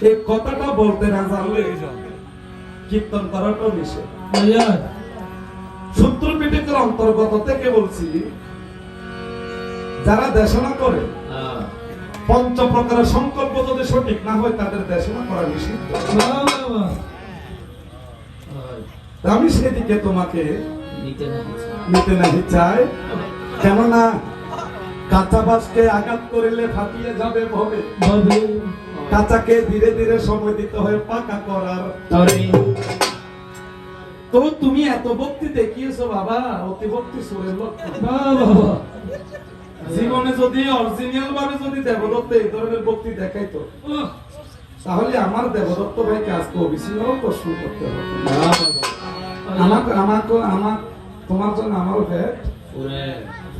এই কথাটা বলতে না জানলে কীর্তন করাটাও নিষেধ। সূত্র পিটকের অন্তর্গত থেকে বলছি যারা দেশনা করে হ্যাঁ। পঞ্চ প্রকারের সংকল্প যদি সঠিক না হয় তাদের দেশনা করা নিষিদ্ধ। আমি সেদিকে তোমাকে নিতে না নাহি চাই। কেননা কাঁচা বাসকে আঘাত করিলে ফাটিয়ে যাবে ভাবে। কাঁচাকে ধীরে ধীরে সময় দিতে হয় পাকা করার। তরে তো তুমি এত ভক্তি দেখিয়েছো বাবা অতি ভক্তি সুরের জীবনে যদি অরিজিনাল ভাবে যদি দেবদত্ত এই ধরনের ভক্তি দেখাইতো তাহলে আমার দেবদত্ত ভাইকে আজকে অবিচ্ছিন্ন প্রশ্ন করতে হবে। আমাকে আমাকে আমার তোমার জন্য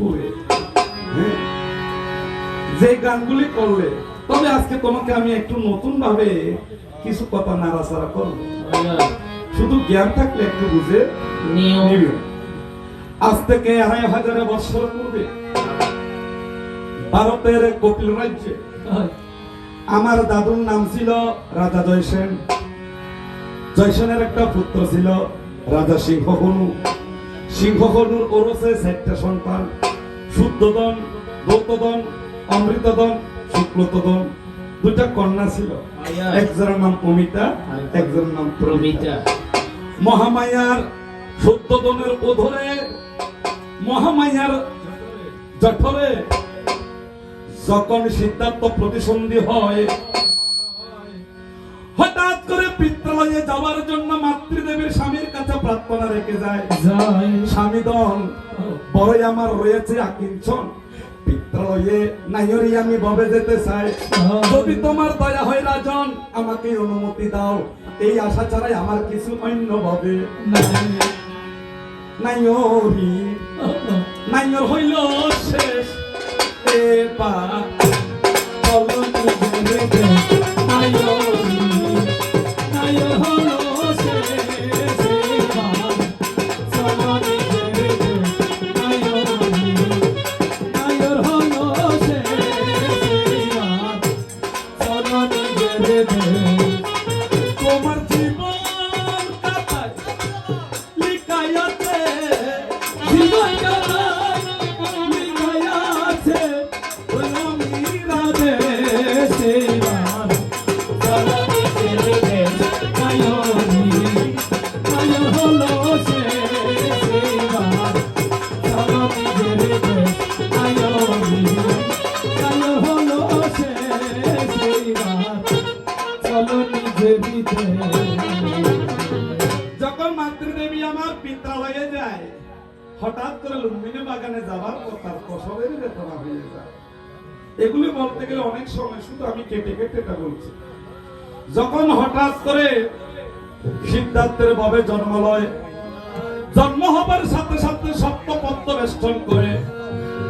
ওরে হ্যাঁ। যে গানগুলি করলে তবে আজকে তোমাকে আমি একটু নতুন ভাবে কিছু কথা নাড়াচাড়া করব। শুধু জ্ঞান থাকলে একটু বুঝে নিবে। আজ থেকে আড়াই হাজার বছর পূর্বে ভারতের কপিল রাজ্যে আমার দাদুর নাম ছিল রাজা জয়সেন। জয়সেনের একটা পুত্র ছিল রাজা সিংহহনু সিংহহনুর ওরসে চারটা সন্তান। শুদ্ধদন দৌতদন অমৃতদন শুক্লতদন দুটা কন্যা ছিল। একজনের নাম অমিতা একজনের নাম প্রমিতা। মহামায়ার ওধরে মহামায়ার জঠরে যখন সিদ্ধার্থ প্রতিসন্ধি হয় হঠাৎ করে পিত্রালয়ে যাওয়ার জন্য মাতৃদেবীর স্বামীর কাছে প্রার্থনা রেখে যায়। যায়। স্বামীদন বড়ই আমার রয়েছে আকিঞ্চন। পিত্রালয়ে নাইরি আমি ভবে যেতে চাই। যদি তোমার দয়া হয় রাজন আমাকে অনুমতি দাও। এই আশা ছাড়াই আমার কিছু অন্য ভাবে নাই নাইরি নাইর হইল শেষ। এবার বলো যখন মাতৃদেবী আমার পিত্রালয়ে যায়, হঠাৎ করে লুম্বিনী বাগানে যাবার কথা প্রসবের বেদনা হয়ে যায়। এগুলি বলতে গেলে অনেক সময় শুধু আমি কেটে কেটে এটা বলছি। যখন হঠাৎ করে সিদ্ধার্থের ভাবে জন্মলয় জন্ম হবার সাথে সাথে সপ্ত পদ্ম বেষ্টন করে,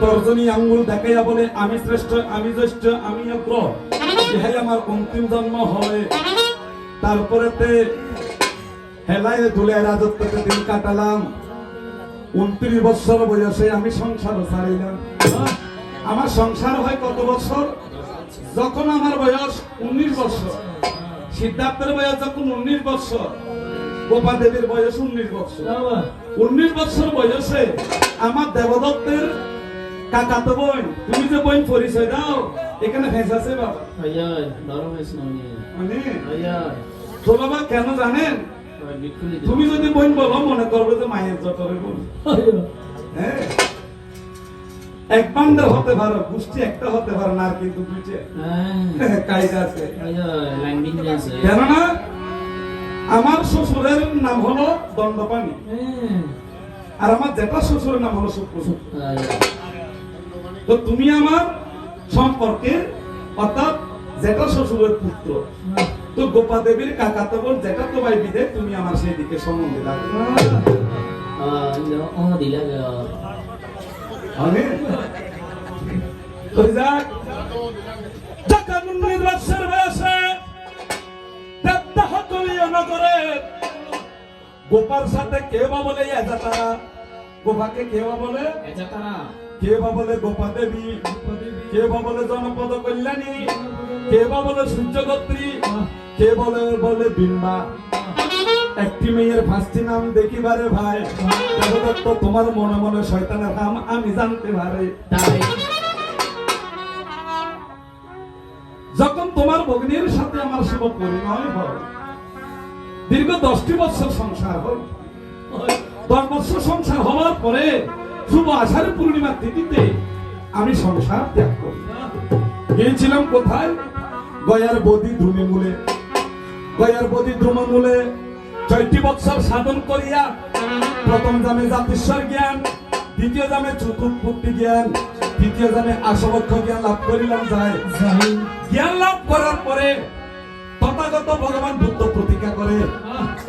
তর্জনী আঙ্গুল দেখাইয়া বলে, আমি শ্রেষ্ঠ, আমি জ্যেষ্ঠ, আমি অগ্র ইহাই আমার অন্তিম জন্ম হবে তারপরে হেলায় ধুলে রাজত্বতে দিন কাটালাম। উনত্রিশ বছর বয়সে আমি সংসার ছাড়িলাম আমার সংসার হয় কত বছর? যখন আমার বয়স উনিশ বছর। সিদ্ধার্থের বয়স যখন উনিশ বছর। গোপা দেবীর বয়স উনিশ বছর। উনিশ বছর বয়সে আমার দেবদত্তের কাকাতো বোন তুমি যে বোন পরিচয় দাও। এখানে ভেসাছে বাবা। নরম হয়েছে মানে। তো বাবা কেন জানেন? তুমি যদি বোন বলো মনে করবে যে মায়ের জটরে হ্যাঁ? এক হতে পারো গোষ্ঠী একটা হতে পারো না আর কিন্তু হ্যাঁ। কায়দা আছে। কেননা আমার শ্বশুরের নাম হলো দণ্ডপানি হ্যাঁ। আর আমার জেঠা শ্বশুরের নাম হলো ভাইয়া। তো তুমি আমার সম্পর্কে অর্থাৎ জেঠা শ্বশুরের পুত্র। তো গোপা দেবীর কাকা তো বোন জেঠা তো ভাই বিদে তুমি আমার সেই দিকে সম্বন্ধে নগরে গোপার সাথে কেউ বা বলে গোপাকে কেউ বা বলে? Eja tara. কেউ বা বলে গোপা দেবী? কেউ বা বলে জনপদ কল্যাণী? কে বা বলে সূর্যগত্রী? কে বলে বলে বিম্বা? একটি মেয়ের পাঁচটি নাম দেখিবারে ভাই। দেবদত্ত, তোমার মনে মনে শয়তানের নাম আমি জানতে পারি। যখন তোমার ভগ্নির সাথে আমার শুভ পরিণয় হয়, দীর্ঘ দশটি বছর সংসার হল দশ বছর সংসার হওয়ার পরে শুভ আষাঢ় পূর্ণিমা তিথিতে আমি সংসার ত্যাগ করি। গিয়েছিলাম কোথায়? গয়ার বদি দ্রুমে মূলে। গয়ার বদি দ্রুমে মূলে ছয়টি বৎসর সাধন করিয়া প্রথম জামে জাতিস্বর জ্ঞান দ্বিতীয় জামে চতুর্থ জ্ঞান তৃতীয় জামে আসবক্ষ জ্ঞান লাভ করিলাম যায়। জ্ঞান লাভ করার পরে তথাগত ভগবান বুদ্ধ প্রতিজ্ঞা করে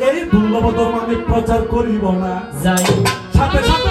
এই দুর্লভ ধর্ম আমি প্রচার করিব না। যাই। সাথে সাথে